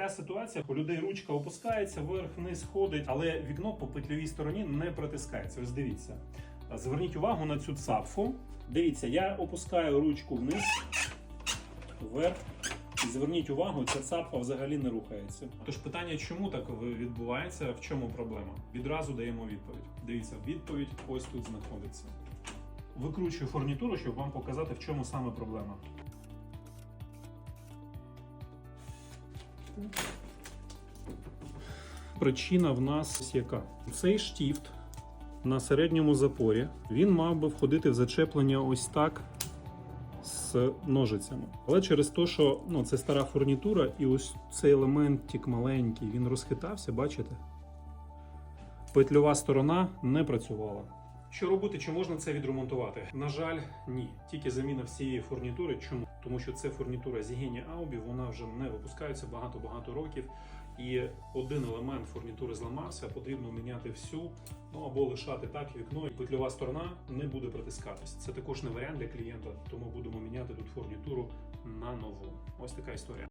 така ситуація, у людей ручка опускається, вверх-вниз ходить, але вікно по петльовій стороні не протискається. Ось дивіться. Зверніть увагу на цю цапфу. Дивіться, я опускаю ручку вниз, вверх. І зверніть увагу, ця цапфа взагалі не рухається. Тож питання, чому так відбувається, в чому проблема? Відразу даємо відповідь. Дивіться, відповідь ось тут знаходиться. Викручую фурнітуру, щоб вам показати, в чому саме проблема. Причина в нас яка? Цей штіфт на середньому запорі він мав би входити в зачеплення ось так з ножицями. Але через те, що ну, це стара фурнітура, і ось цей елементик маленький, він розхитався, бачите? Петльова сторона не працювала. Що робити, чи можна це відремонтувати? На жаль, ні. Тільки заміна всієї фурнітури. Чому? Тому що це фурнітура Зігені Аубі, вона вже не випускається багато-багато років. І один елемент фурнітури зламався, потрібно міняти всю, ну або лишати так вікно, і петльова сторона не буде притискатись. Це також не варіант для клієнта, тому будемо міняти тут фурнітуру на нову. Ось така історія.